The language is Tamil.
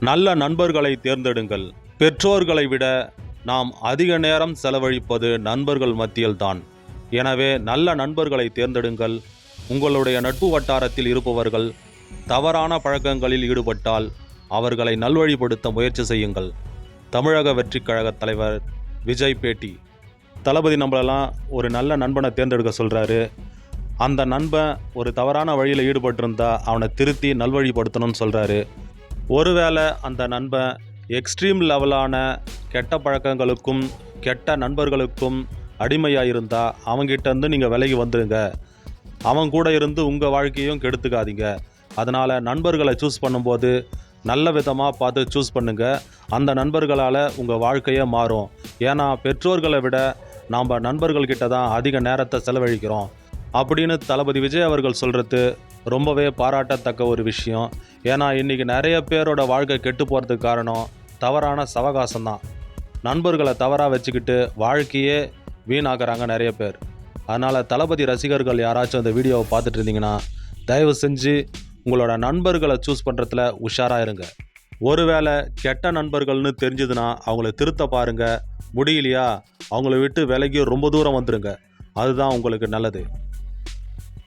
நல்ல நண்பர்களை தேர்ந்தெடுங்கள். பெற்றோர்களை விட நாம் அதிக நேரம் செலவழிப்பது நண்பர்கள் மத்தியில்தான். எனவே நல்ல நண்பர்களை தேர்ந்தெடுங்கள். உங்களுடைய நட்பு வட்டாரத்தில் இருப்பவர்கள் தவறான பழக்கங்களில் ஈடுபட்டால் அவர்களை நல்வழிப்படுத்த முயற்சி செய்யுங்கள். தமிழக வெற்றிக் கழக தலைவர் விஜய் பேட்டி. தளபதி நம்மளெல்லாம் ஒரு நல்ல நண்பனை தேர்ந்தெடுக்க சொல்கிறாரு அந்த நண்பன் ஒரு தவறான வழியில் ஈடுபட்டிருந்தா அவனை திருத்தி நல்வழிப்படுத்தணும்னு சொல்கிறாரு ஒருவேளை அந்த நண்பன் எக்ஸ்ட்ரீம் லெவலான கெட்ட பழக்கங்களுக்கும் கெட்ட நண்பர்களுக்கும் அடிமையாக இருந்தால் அவங்கிட்டேருந்து நீங்கள் விலகி வந்துடுங்க அவன் கூட இருந்து உங்கள் வாழ்க்கையும் கெடுத்துக்காதீங்க. அதனால் நண்பர்களை சூஸ் பண்ணும்போது நல்ல விதமாக பார்த்து சூஸ் பண்ணுங்கள் அந்த நண்பர்களால் உங்கள் வாழ்க்கையே மாறும். ஏன்னா பெற்றோர்களை விட நாம் நண்பர்கள்கிட்ட தான் அதிக நேரத்தை செலவழிக்கிறோம். அப்படின்னு தளபதி விஜய் அவர்கள் சொல்கிறது ரொம்பவே பாராட்டத்தக்க ஒரு விஷயம். ஏன்னா இன்றைக்கி நிறைய பேரோட வாழ்க்கை கெட்டு போகிறதுக்கு காரணம் தவறான சவகாசம் தான் நண்பர்களை தவறாக வச்சுக்கிட்டு வாழ்க்கையே வீணாக்குறாங்க நிறைய பேர். அதனால் தளபதி ரசிகர்கள் யாராச்சும் அந்த வீடியோவை பார்த்துட்டு இருந்தீங்கன்னா தயவு செஞ்சு உங்களோட நண்பர்களை சூஸ் பண்ணுறதுல உஷாராக இருங்க. ஒருவேளை கெட்ட நண்பர்கள்னு தெரிஞ்சதுன்னா அவங்கள திருத்த பாருங்கள் முடியலையா? அவங்கள விட்டு விலகி ரொம்ப தூரம் வந்துடுங்க அதுதான் உங்களுக்கு நல்லது.